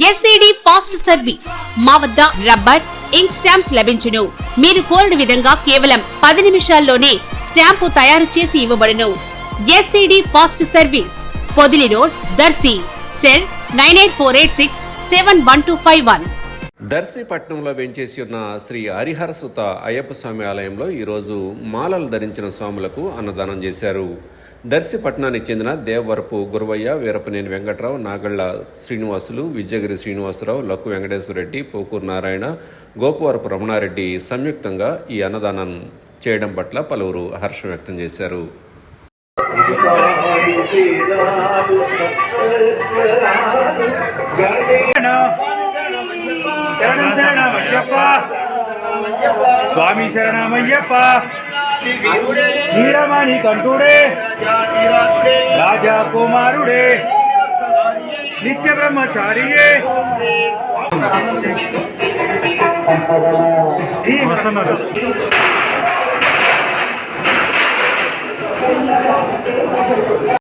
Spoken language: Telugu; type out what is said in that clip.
SAD fast service. మా వద్ద రబ్బర్ ఇంక్ స్టాంప్స్ లభించును. మీరు కోరిన విధంగా కేవలం పది నిమిషాల్లోనే స్టాంపు తయారు చేసి ఇవ్వబడును. S A D fast service. Podili road Darsi. Cell nine eight four eight six seven one two five one. దర్శిపట్నంలో వెంచేసి ఉన్న శ్రీ హరిహరసుత అయ్యప్ప స్వామి ఆలయంలో ఈరోజు మాలలు ధరించిన స్వాములకు అన్నదానం చేశారు. దర్శిపట్నానికి చెందిన దేవవరపు గురవయ్య వీరపనేని వెంకట్రావు నాగళ్ళ శ్రీనివాసులు విజయగిరి శ్రీనివాసరావు లక్కు వెంకటేశ్వరరెడ్డి పోకూరు నారాయణ గోపవరపు రమణారెడ్డి సంయుక్తంగా ఈ అన్నదానం చేయడం పట్ల పలువురు హర్షం వ్యక్తం చేశారు. स्वामी शरण मय्यपीरमणि कंटूडे। राजा कुमार नित्य ब्रह्मचारिये